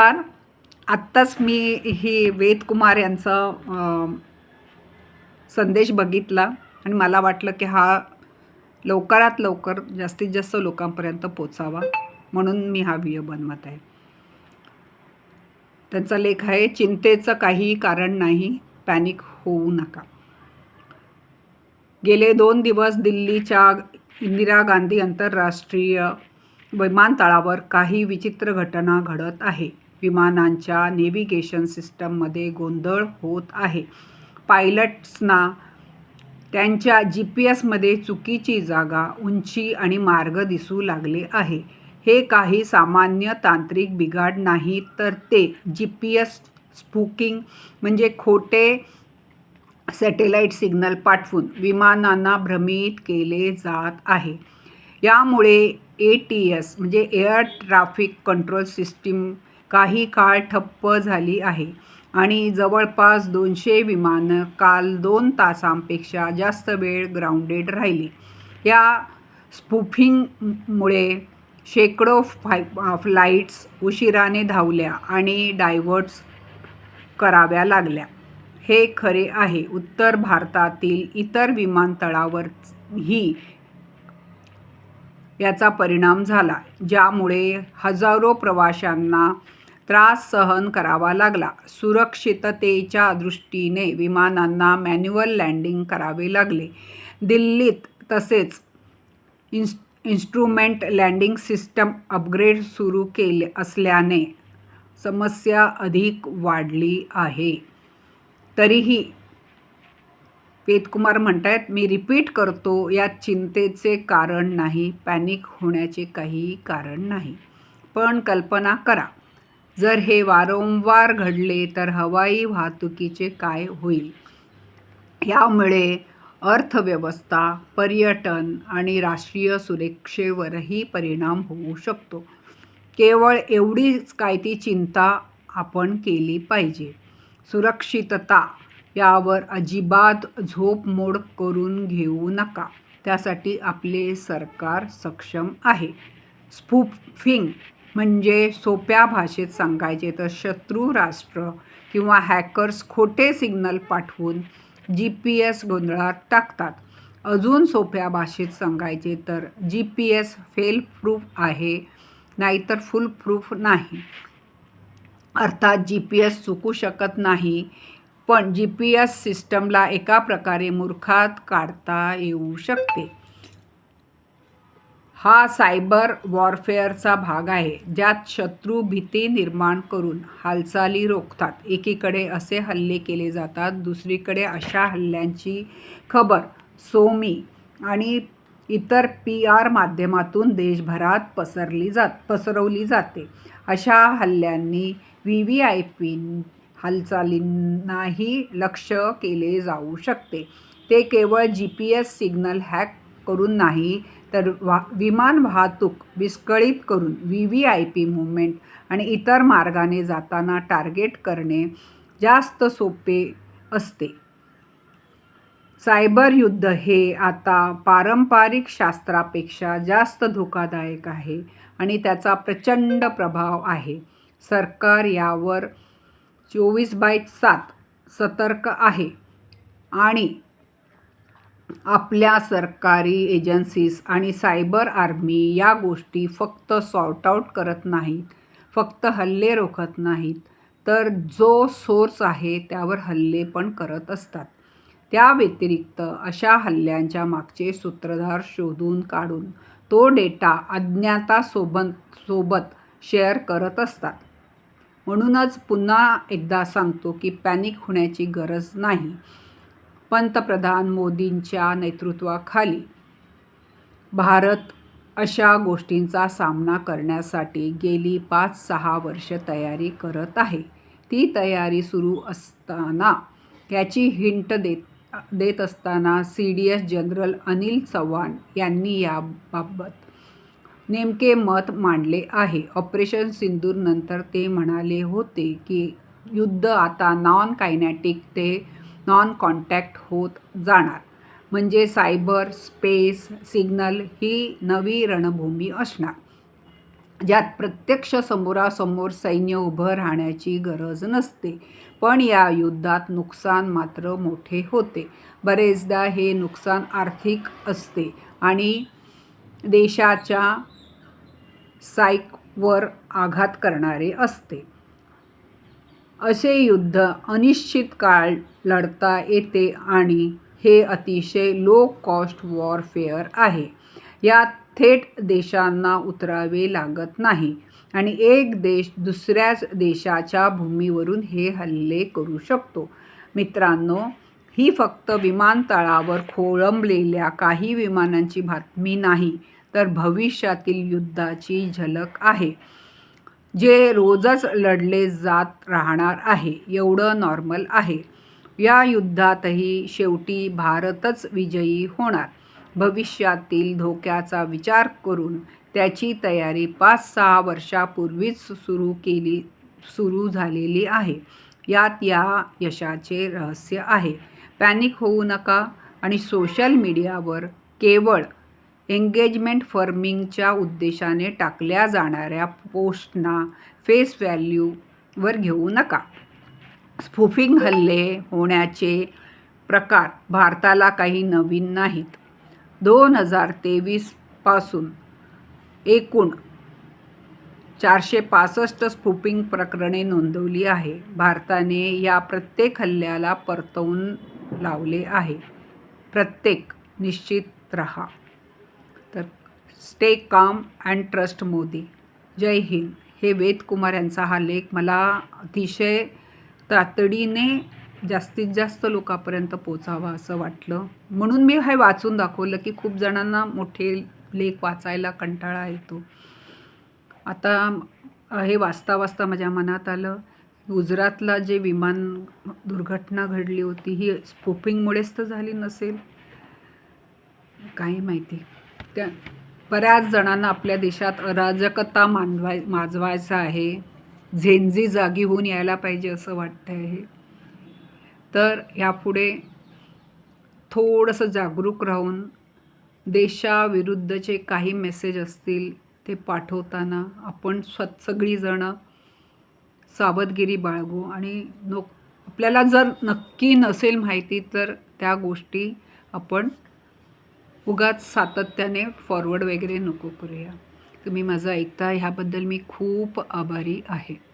नमस्कार आत्ताच मी ही वेदकुमार यांचा संदेश बघितला आणि मला वाटलं की हा लवकरात लवकर जास्तीत जास्त लोकांपर्यंत पोचावा म्हणून मी हा व्हिडिओ बनवत आहे. त्यांचा लेख आहे चिंतेचं काहीही कारण नाही पॅनिक होऊ नका. गेले दोन दिवस दिल्लीच्या इंदिरा गांधी आंतरराष्ट्रीय विमानतळावर काही विचित्र घटना घडत आहे. विमानांच्या नेव्हिगेशन सिस्टममध्ये गोंधळ होत आहे. पायलट्सना त्यांच्या जी पी एसमध्ये चुकीची जागा उंची आणि मार्ग दिसू लागले आहे. हे काही सामान्य तांत्रिक बिघाड नाही तर ते जी पी एस स्पुकिंग म्हणजे खोटे सॅटेलाईट सिग्नल पाठवून विमानांना भ्रमित केले जात आहे. यामुळे ए टी एस म्हणजे एअर ट्रॅफिक कंट्रोल सिस्टीम काही काळ ठप्प झाली आहे. आणि जवळपास दोनशे विमानं काल दोन तासांपेक्षा जास्त वेळ ग्राउंडेड राहिली. या स्पूफिंगमुळे शेकडो फाय फ्लाईट्स उशिराने धावल्या आणि डायव्हर्ट्स कराव्या लागल्या. हे खरे आहे. उत्तर भारतातील इतर विमानतळावरही याचा परिणाम झाला ज्यामुळे हजारो प्रवाशांना त्रास सहन करावा लागला. सुरक्षिततेच्या दृष्टीने विमानांना मॅन्युअल लँडिंग करावे लागले. दिल्लीत तसेच इन्स इन्स्ट्रुमेंट लँडिंग सिस्टम अपग्रेड सुरू केले असल्याने समस्या अधिक वाढली आहे. तरीही वेदकुमार आहेत मी रिपीट करतो यात चिंतेचे कारण नाही पॅनिक होण्याचे काही कारण नाही. पण कल्पना करा. जर हे वारंवार घडले तर हवाई वाहतुकीचे काय होईल? यामुळे अर्थव्यवस्था पर्यटन आणि राष्ट्रीय सुरक्षेवरही परिणाम होऊ शकतो. केवळ एवढीच काय ती चिंता आपण केली पाहिजे. सुरक्षितता यावर अजिबात झोप मोड करून घेऊ नका. त्यासाठी आपले सरकार सक्षम आहे. स्पूफिंग म्हणजे सोप्या भाषेत सांगायचे तर शत्रू राष्ट्र किंवा हॅकर्स खोटे सिग्नल पाठवून जी पी एस गोंधळात टाकतात. अजून सोप्या भाषेत सांगायचे तर G P S fail proof आहे नाहीतर फुल प्रूफ नाही. अर्थात जी पी एस चुकू शकत नाही पण जी पी एस सिस्टमला एका प्रकारे मूर्खात काढता येऊ शकते. हा सायबर वॉरफेअरचा भाग आहे ज्यात शत्रू भीती निर्माण करून हालचाली रोखतात. एकीकडे असे हल्ले केले जातात दुसरीकडे अशा हल्ल्यांची खबर सोमी आणि इतर पी आर माध्यमातून देशभरात पसरली जात पसरवली जाते. अशा हल्ल्यांनी व्ही व्ही आय पी हालचालींनाही लक्ष केले जाऊ शकते. ते केवळ G P S signal hack करून नाही तर वा विमान वाहतूक विस्कळीत करून V V I P movement आणि इतर मार्गाने जाताना टार्गेट करणे जास्त सोपे असते. सायबर युद्ध हे आता पारंपरिक शास्त्रापेक्षा जास्त धोकादायक आहे आणि त्याचा प्रचंड प्रभाव आहे. सरकार यावर चोवीस बाय सात सतर्क आहे आणि आपल्या सरकारी एजन्सीज आणि सायबर आर्मी या गोष्टी फक्त सॉर्ट आऊट करत नाहीत फक्त हल्ले रोखत नाहीत. तर जो सोर्स आहे त्यावर हल्ले पण करत असतात. त्या व्यतिरिक्त अशा हल्ल्यांच्या मागचे सूत्रधार शोधून काढून तो डेटा अज्ञातासोबत सोबत शेअर करत असतात. म्हणूनच पुन्हा एकदा सांगतो की पॅनिक होण्याची गरज नाही. पंतप्रधान मोदींच्या नेतृत्वाखाली भारत अशा गोष्टींचा सामना करण्यासाठी गेली पाच सहा वर्ष तयारी करत आहे. ती तयारी सुरू असताना याची हिंट देत देत असताना C D S general Anil Chavan यांनी याबाबत नेमके मत मांडले आहे. ऑपरेशन सिंदूरनंतर ते म्हणाले होते की युद्ध आता नॉन कायनॅटिक ते नॉन कॉन्टॅक्ट होत जाणार. म्हणजे सायबर स्पेस सिग्नल ही नवी रणभूमी असणार. ज्यात प्रत्यक्ष समोरासमोर सैन्य उभं राहण्याची गरज नसते. पण या युद्धात नुकसान मात्र मोठे होते. बरेचदा हे नुकसान आर्थिक असते आणि देशाच्या साईकवर आघात करणारे असते. असे युद्ध अनिश्चित काळ लढता येते आणि हे अतिशय लो कॉस्ट वॉरफेअर आहे. यात थेट देशांना उतरावे लागत नाही आणि एक देश दुसऱ्याच देशाच्या भूमीवरून हे हल्ले करू शकतो. मित्रांनो ही फक्त विमानतळावर खोळंबलेल्या काही विमानांची बातमी नाही तर भविष्यातील युद्धाची झलक आहे. जे रोजच लढले जात राहणार आहे एवढं नॉर्मल आहे. या युद्धातही शेवटी भारतच विजयी होणार. भविष्यातील धोक्याचा विचार करून त्याची तयारी पाच सहा वर्षापूर्वीच सुरू केली सुरू झालेली आहे. यात या यशाचे रहस्य आहे. पॅनिक होऊ नका आणि सोशल मीडियावर केवळ एंगेजमेंट फर्मिंगच्या उद्देशाने टाकल्या जाणाऱ्या पोस्टना फेस व्हॅल्यूवर घेऊ नका. स्फुफिंग हल्ले होण्याचे प्रकार भारताला काही नवीन नाहीत. दोन हजार तेवीसपासून एकूण चारशे पासष्ट स्फुपिंग प्रकरणे नोंदवली आहे. भारताने या प्रत्येक हल्ल्याला परतवून लावले आहे. प्रत्येक निश्चित रहा. तर stay calm and trust Modi. जय हिंद. हे वेद कुमार यांचा हा लेख मला अतिशय तातडीने जास्तीत जास्त लोकांपर्यंत पोचावा असं वाटलं. म्हणून मी हे वाचून दाखवलं की खूप जणांना मोठे लेख वाचायला कंटाळा येतो. आता हे वाचता वाचता माझ्या मनात आलं गुजरातला जे विमान दुर्घटना घडली होती ही स्पोपिंगमुळेच तर झाली नसेल. काही माहिती. त्या बऱ्याच जणांना आपल्या देशात अराजकता मानवाय माजवायचा आहे. झेंझी जागी होऊन यायला पाहिजे असं वाटतं आहे तर ह्यापुढे थोडंसं जागरूक राहून देशाविरुद्धचे काही मेसेज असतील ते पाठवताना आपण स्व सगळीजणं सावधगिरी बाळगू. आणि नो आपल्याला जर नक्की नसेल माहिती तर त्या गोष्टी आपण उगाच सातत्याने फॉरवर्ड वगैरे नको करूया. तुम्ही माझं ऐकता ह्याबद्दल मी खूप आभारी आहे.